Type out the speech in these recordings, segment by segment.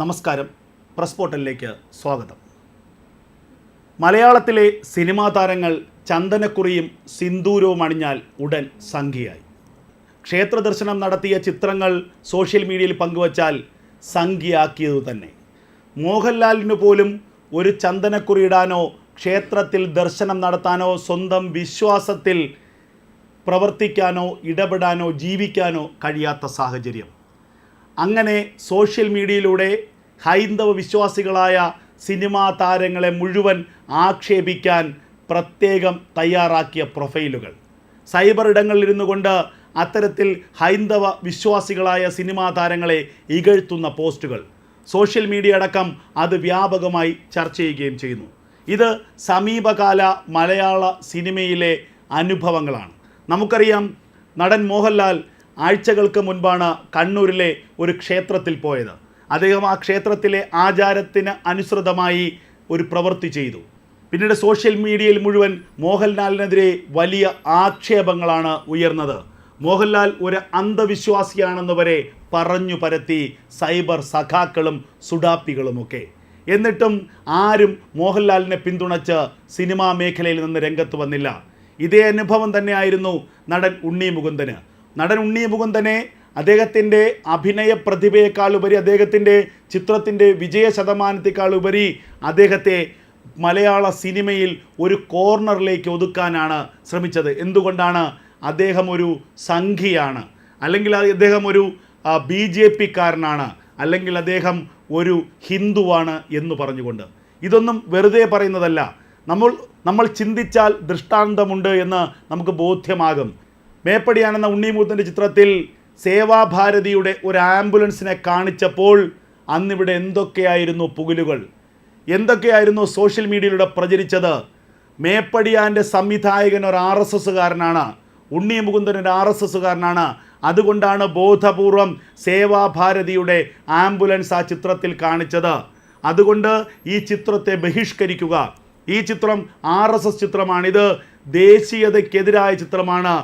നമസ്കാരം. പ്രസ് പോർട്ടലിലേക്ക് സ്വാഗതം. മലയാളത്തിലെ സിനിമാ താരങ്ങൾ ചന്ദനക്കുറിയും സിന്ദൂരവും അണിഞ്ഞാൽ ഉടൻ സംഖ്യയായി. ക്ഷേത്ര ദർശനം നടത്തിയ ചിത്രങ്ങൾ സോഷ്യൽ മീഡിയയിൽ പങ്കുവച്ചാൽ സംഖ്യയാക്കിയതു തന്നെ. മോഹൻലാലിന് പോലും ഒരു ചന്ദനക്കുറി ഇടാനോ ക്ഷേത്രത്തിൽ ദർശനം നടത്താനോ സ്വന്തം വിശ്വാസത്തിൽ പ്രവർത്തിക്കാനോ ഇടപെടാനോ ജീവിക്കാനോ കഴിയാത്ത സാഹചര്യം. അങ്ങനെ സോഷ്യൽ മീഡിയയിലൂടെ ഹൈന്ദവ വിശ്വാസികളായ സിനിമാ താരങ്ങളെ മുഴുവൻ ആക്ഷേപിക്കാൻ പ്രത്യേകം തയ്യാറാക്കിയ പ്രൊഫൈലുകൾ. സൈബർ ഇടങ്ങളിലിരുന്നു കൊണ്ട് അത്തരത്തിൽ ഹൈന്ദവ വിശ്വാസികളായ സിനിമാ താരങ്ങളെ ഇകഴ്ത്തുന്ന പോസ്റ്റുകൾ. സോഷ്യൽ മീഡിയ അടക്കം അത് വ്യാപകമായി ചർച്ച ചെയ്യുകയും ചെയ്യുന്നു. ഇത് സമീപകാല മലയാള സിനിമയിലെ അനുഭവങ്ങളാണ്. നമുക്കറിയാം നടൻ മോഹൻലാൽ ആഴ്ചകൾക്ക് മുൻപാണ് കണ്ണൂരിലെ ഒരു ക്ഷേത്രത്തിൽ പോയത്. അദ്ദേഹം ആ ക്ഷേത്രത്തിലെ ആചാരത്തിന് അനുസൃതമായി ഒരു പ്രവൃത്തി ചെയ്തു. പിന്നീട് സോഷ്യൽ മീഡിയയിൽ മുഴുവൻ മോഹൻലാലിനെതിരെ വലിയ ആക്ഷേപങ്ങളാണ് ഉയർന്നത്. മോഹൻലാൽ ഒരു അന്ധവിശ്വാസിയാണെന്ന് വരെ പറഞ്ഞു പരത്തി സൈബർ സഖാക്കളും സുഡാപ്പികളുമൊക്കെ. എന്നിട്ടും ആരും മോഹൻലാലിനെ പിന്തുണച്ച് സിനിമാ മേഖലയിൽ നിന്ന് രംഗത്ത് വന്നില്ല. ഇതേ അനുഭവം തന്നെയായിരുന്നു നടൻ ഉണ്ണി മുകുന്ദന്. നടൻ ഉണ്ണി മുകുന്ദനെ അദ്ദേഹത്തിന്റെ അഭിനയ പ്രതിഭയേക്കാൾ ഉപരി അദ്ദേഹത്തിന്റെ ചിത്രത്തിന്റെ വിജയ ശതമാനത്തേക്കാൾ ഉപരി അദ്ദേഹത്തെ മലയാള സിനിമയിൽ ഒരു കോർണറിലേക്ക് ഒതുക്കാനാണ് ശ്രമിച്ചത്. എന്തുകൊണ്ടാണ് അദ്ദേഹം ഒരു സംഘിയാണ്? അല്ലെങ്കിൽ അദ്ദേഹം ഒരു ബി ജെ പിക്കാരനാണ്? അല്ലെങ്കിൽ അദ്ദേഹം ഒരു ഹിന്ദുവാണ് എന്ന് പറഞ്ഞുകൊണ്ട്. ഇതൊന്നും വെറുതെ പറയുന്നതല്ല. നമ്മൾ നമ്മൾ ചിന്തിച്ചാൽ ദൃഷ്ടാന്തമുണ്ട് എന്ന് നമുക്ക് ബോധ്യമാകും. മേപ്പടിയാണെന്ന ഉണ്ണിമൂത്തന്റെ ചിത്രത്തിൽ സേവാഭാരതിയുടെ ഒരു ആംബുലൻസിനെ കാണിച്ചപ്പോൾ അന്നിവിടെ എന്തൊക്കെയായിരുന്നു പുകലുകൾ? എന്തൊക്കെയായിരുന്നു സോഷ്യൽ മീഡിയയിലൂടെ പ്രചരിച്ചത്? മേപ്പടിയാന്റെ സംവിധായകൻ ഒരു ആർ എസ് എസ്സുകാരനാണ് ഉണ്ണി മുകുന്ദൻ ഒരു ആർ എസ് എസ്സുകാരനാണ് അതുകൊണ്ടാണ് ബോധപൂർവം സേവാഭാരതിയുടെ ആംബുലൻസ് ആ ചിത്രത്തിൽ കാണിച്ചത്. അതുകൊണ്ട് ഈ ചിത്രത്തെ ബഹിഷ്കരിക്കുക. ഈ ചിത്രം ആർ എസ് എസ് ചിത്രമാണിത്. ദേശീയതയ്ക്കെതിരായ ചിത്രമാണ്.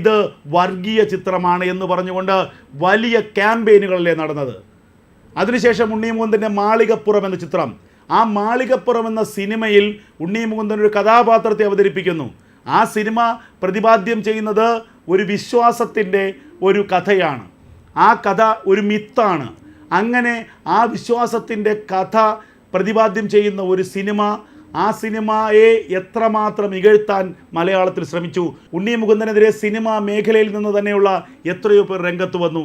ഇത് വർഗീയ ചിത്രമാണ് എന്ന് പറഞ്ഞുകൊണ്ട് വലിയ ക്യാമ്പയിനുകളല്ലേ നടന്നത്. അതിനുശേഷം ഉണ്ണി മുകുന്ദന്റെ മാളികപ്പുറം എന്ന ചിത്രം. ആ മാളികപ്പുറം എന്ന സിനിമയിൽ ഉണ്ണി മുകുന്ദൻ ഒരു കഥാപാത്രത്തെ അവതരിപ്പിക്കുന്നു. ആ സിനിമ പ്രതിപാദ്യം ചെയ്യുന്നത് ഒരു വിശ്വാസത്തിന്റെ ഒരു കഥയാണ്. ആ കഥ ഒരു മിത്താണ്. അങ്ങനെ ആ വിശ്വാസത്തിന്റെ കഥ പ്രതിപാദ്യം ചെയ്യുന്ന ഒരു സിനിമ ആ സിനിമയെ എത്രമാത്രം ഇകഴ്ത്താൻ മലയാളത്തിൽ ശ്രമിച്ചു? ഉണ്ണി മുകുന്ദനെതിരെ സിനിമാ മേഖലയിൽ നിന്ന് തന്നെയുള്ള എത്രയോ പേർ രംഗത്ത് വന്നു.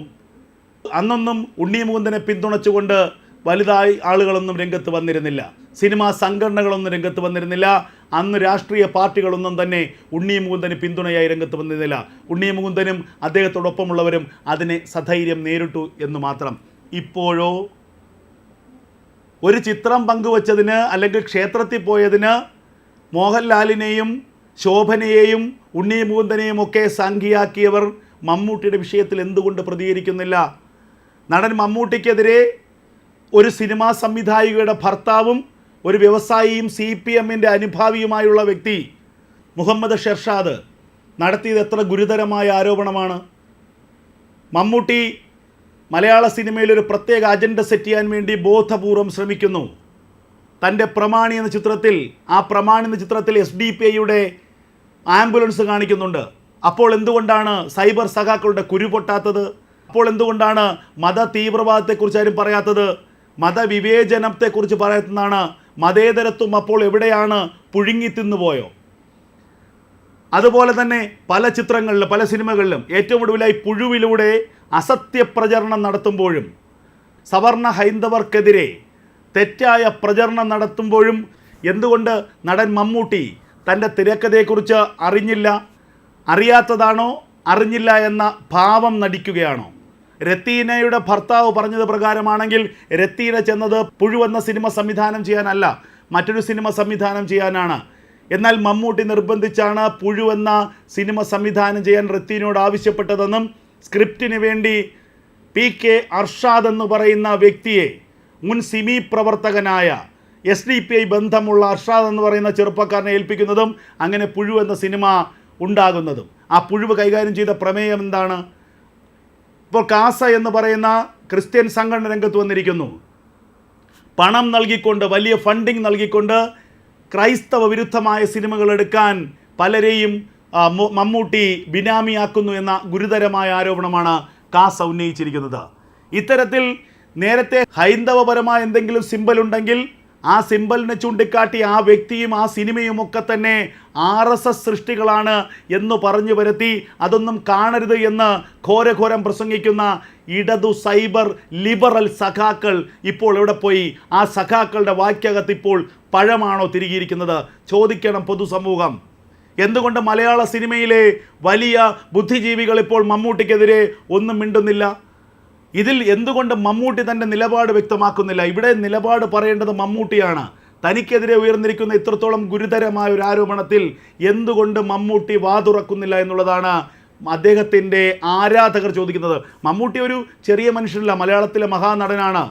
അന്നൊന്നും ഉണ്ണി മുകുന്ദനെ പിന്തുണച്ചുകൊണ്ട് വലുതായി ആളുകളൊന്നും രംഗത്ത് വന്നിരുന്നില്ല. സിനിമാ സംഘടനകളൊന്നും രംഗത്ത് വന്നിരുന്നില്ല. അന്ന് രാഷ്ട്രീയ പാർട്ടികളൊന്നും തന്നെ ഉണ്ണി മുകുന്ദന് പിന്തുണയായി രംഗത്ത് വന്നിരുന്നില്ല. ഉണ്ണി മുകുന്ദനും അദ്ദേഹത്തോടൊപ്പമുള്ളവരും അതിനെ സധൈര്യം നേരിട്ടു എന്ന് മാത്രം. ഇപ്പോഴോ ഒരു ചിത്രം പങ്കുവച്ചതിന് അല്ലെങ്കിൽ ക്ഷേത്രത്തിൽ പോയതിന് മോഹൻലാലിനെയും ശോഭനയെയും ഉണ്ണി മുകുന്ദനെയും ഒക്കെ സംഖ്യയാക്കിയവർ മമ്മൂട്ടിയുടെ വിഷയത്തിൽ എന്തുകൊണ്ട് പ്രതികരിക്കുന്നില്ല? നടൻ മമ്മൂട്ടിക്കെതിരെ ഒരു സിനിമാ സംവിധായികയുടെ ഭർത്താവും ഒരു വ്യവസായിയും സി പി എമ്മിന്റെ അനുഭാവിയുമായുള്ള വ്യക്തി മുഹമ്മദ് ഷെർഷാദ് നടത്തിയത് എത്ര ഗുരുതരമായ ആരോപണമാണ്. മമ്മൂട്ടി മലയാള സിനിമയിൽ ഒരു പ്രത്യേക അജണ്ട സെറ്റ് ചെയ്യാൻ വേണ്ടി ബോധപൂർവം ശ്രമിക്കുന്നു. തന്റെ പ്രമാണി എന്ന ചിത്രത്തിൽ ആ പ്രമാണി എന്ന ചിത്രത്തിൽ എസ് ഡി പി ഐയുടെ ആംബുലൻസ് കാണിക്കുന്നുണ്ട്. അപ്പോൾ എന്തുകൊണ്ടാണ് സൈബർ സഖാക്കളുടെ കുരു പൊട്ടാത്തത്? അപ്പോൾ എന്തുകൊണ്ടാണ് മത തീവ്രവാദത്തെക്കുറിച്ച് ആരും പറയാത്തത് മതവിവേചനത്തെക്കുറിച്ച് പറയാത്തതാണ് മതേതരത്വം അപ്പോൾ എവിടെയാണ് പുഴുങ്ങി തിന്നുപോയോ? അതുപോലെ തന്നെ പല ചിത്രങ്ങളിലും പല സിനിമകളിലും ഏറ്റവും ഒടുവിലായി പുഴുവിലൂടെ അസത്യപ്രചരണം നടത്തുമ്പോഴും സവർണ ഹൈന്ദവർക്കെതിരെ തെറ്റായ പ്രചരണം നടത്തുമ്പോഴും എന്തുകൊണ്ട് നടൻ മമ്മൂട്ടി തന്റെ തിരക്കഥയെക്കുറിച്ച് അറിഞ്ഞില്ല അറിയാത്തതാണോ അറിഞ്ഞില്ല എന്ന ഭാവം നടിക്കുകയാണോ? രത്തീനയുടെ ഭർത്താവ് പറഞ്ഞത് പ്രകാരമാണെങ്കിൽ രത്തീന ചെന്നത് പുഴുവെന്ന സിനിമ സംവിധാനം ചെയ്യാനല്ല മറ്റൊരു സിനിമ സംവിധാനം ചെയ്യാനാണ്. എന്നാൽ മമ്മൂട്ടി നിർബന്ധിച്ചാണ് പുഴുവെന്ന സിനിമ സംവിധാനം ചെയ്യാൻ റത്തീനോട് ആവശ്യപ്പെട്ടതെന്നും സ്ക്രിപ്റ്റിന് വേണ്ടി പി കെ അർഷാദ് എന്ന് പറയുന്ന വ്യക്തിയെ മുൻ സിമി പ്രവർത്തകനായ എസ് ഡി പി ഐ ബന്ധമുള്ള അർഷാദ് എന്ന് പറയുന്ന ചെറുപ്പക്കാരനെ ഏൽപ്പിക്കുന്നതും അങ്ങനെ പുഴു എന്ന സിനിമ ഉണ്ടാകുന്നതും. ആ പുഴുവ് കൈകാര്യം ചെയ്ത പ്രമേയം എന്താണ്? ഇപ്പോൾ കാസ എന്ന് പറയുന്ന ക്രിസ്ത്യൻ സംഘടന രംഗത്ത് വന്നിരിക്കുന്നു. പണം നൽകിക്കൊണ്ട് വലിയ ഫണ്ടിങ് നൽകിക്കൊണ്ട് ക്രൈസ്തവ വിരുദ്ധമായ സിനിമകൾ എടുക്കാൻ പലരെയും മമ്മൂട്ടി ബിനാമിയാക്കുന്നു എന്ന ഗുരുതരമായ ആരോപണമാണ് കാസ ഉന്നയിച്ചിരിക്കുന്നത്. ഇത്തരത്തിൽ നേരത്തെ ഹൈന്ദവപരമായ എന്തെങ്കിലും സിമ്പൽ ഉണ്ടെങ്കിൽ ആ സിമ്പലിനെ ചൂണ്ടിക്കാട്ടി ആ വ്യക്തിയും ആ സിനിമയും ഒക്കെ തന്നെ ആർ എസ് എസ് സൃഷ്ടികളാണ് എന്ന് പറഞ്ഞു വരുത്തി അതൊന്നും കാണരുത് എന്ന് ഘോരഘോരം പ്രസംഗിക്കുന്ന ഇടതു സൈബർ ലിബറൽ സഖാക്കൾ ഇപ്പോൾ എവിടെ പോയി? ആ സഖാക്കളുടെ വാക്യകത്ത് ഇപ്പോൾ പഴമാണോ തിരികിയിരിക്കുന്നത്? ചോദിക്കണം പൊതുസമൂഹം. എന്തുകൊണ്ട് മലയാള സിനിമയിലെ വലിയ ബുദ്ധിജീവികൾ ഇപ്പോൾ മമ്മൂട്ടിക്കെതിരെ ഒന്നും മിണ്ടുന്നില്ല? ഇതിൽ എന്തുകൊണ്ട് മമ്മൂട്ടി തന്റെ നിലപാട് വ്യക്തമാക്കുന്നില്ല? ഇവിടെ നിലപാട് പറയേണ്ടത് മമ്മൂട്ടിയാണ്. തനിക്കെതിരെ ഉയർന്നിരിക്കുന്ന ഇത്രത്തോളം ഗുരുതരമായ ഒരു ആരോപണത്തിൽ എന്തുകൊണ്ട് മമ്മൂട്ടി വാതുറക്കുന്നില്ല എന്നുള്ളതാണ് അദ്ദേഹത്തിന്റെ ആരാധകർ ചോദിക്കുന്നത്. മമ്മൂട്ടി ഒരു ചെറിയ മനുഷ്യനല്ല മലയാളത്തിലെ മഹാനടനാണ്.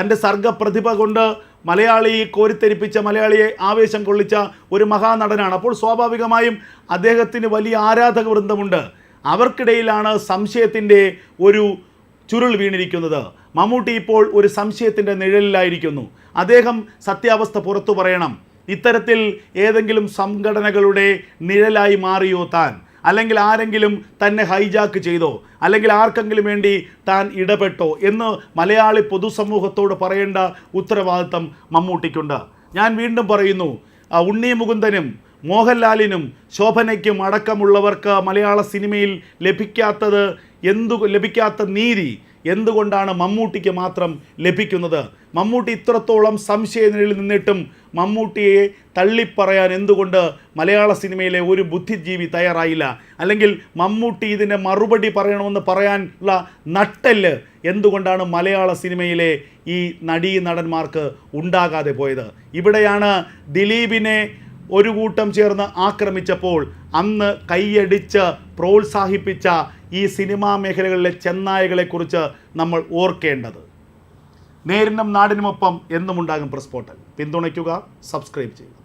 തന്റെ സർഗപ്രതിഭ കൊണ്ട് മലയാളിയെ കോരിത്തെരിപ്പിച്ച മലയാളിയെ ആവേശം കൊള്ളിച്ച ഒരു മഹാനടനാണ്. അപ്പോൾ സ്വാഭാവികമായും അദ്ദേഹത്തിന് വലിയ ആരാധക വൃന്ദമുണ്ട് അവർക്കിടയിലാണ് സംശയത്തിന്റെ ഒരു ചുരുൾ വീണിരിക്കുന്നത്. മമ്മൂട്ടി ഇപ്പോൾ ഒരു സംശയത്തിന്റെ നിഴലിലായിരിക്കുന്നു. അദ്ദേഹം സത്യാവസ്ഥ പുറത്തു പറയണം. ഇത്തരത്തിൽ ഏതെങ്കിലും സംഘടനകളുടെ നിഴലായി മാറിയോ താൻ? അല്ലെങ്കിൽ ആരെങ്കിലും തന്നെ ഹൈജാക്ക് ചെയ്തോ അല്ലെങ്കിൽ ആർക്കെങ്കിലും വേണ്ടി താൻ ഇടപെട്ടോ എന്ന് മലയാളി പൊതുസമൂഹത്തോട് പറയേണ്ട ഉത്തരവാദിത്തം മമ്മൂട്ടിക്കുണ്ട്. ഞാൻ വീണ്ടും പറയുന്നു ഉണ്ണി മുകുന്ദനും മോഹൻലാലിനും ശോഭനയ്ക്കും അടക്കമുള്ളവർക്ക് മലയാള സിനിമയിൽ ലഭിക്കാത്തത് എന്തു ലഭിക്കാത്ത നീതി എന്തുകൊണ്ടാണ് മമ്മൂട്ടിക്ക് മാത്രം ലഭിക്കുന്നത്? മമ്മൂട്ടി ഇത്രത്തോളം സംശയനിലയിൽ നിന്നിട്ടും മമ്മൂട്ടിയെ തള്ളിപ്പറയാൻ എന്തുകൊണ്ട് മലയാള സിനിമയിലെ ഒരു ബുദ്ധിജീവി തയ്യാറായില്ല? അല്ലെങ്കിൽ മമ്മൂട്ടി ഇതിന്റെ മറുപടി പറയണമെന്ന് പറയാനുള്ള നട്ടൽ എന്തുകൊണ്ടാണ് മലയാള സിനിമയിലെ ഈ നടീ നടന്മാർക്ക് ഉണ്ടാകാതെ പോയത്? ഇവിടെയാണ് ദിലീപിനെ ഒരു കൂട്ടം ചേർന്ന് ആക്രമിച്ചപ്പോൾ അന്ന് കൈയടിച്ച് പ്രോത്സാഹിപ്പിച്ച ഈ സിനിമാ മേഖലകളിലെ ചെന്നായകളെക്കുറിച്ച് നമ്മൾ ഓർക്കേണ്ടത്. നേരിനും നാടിനുമൊപ്പം എന്നുമുണ്ടാകും പ്രസ് പോർട്ടൽ പിന്തുണയ്ക്കുക സബ്സ്ക്രൈബ് ചെയ്യുക.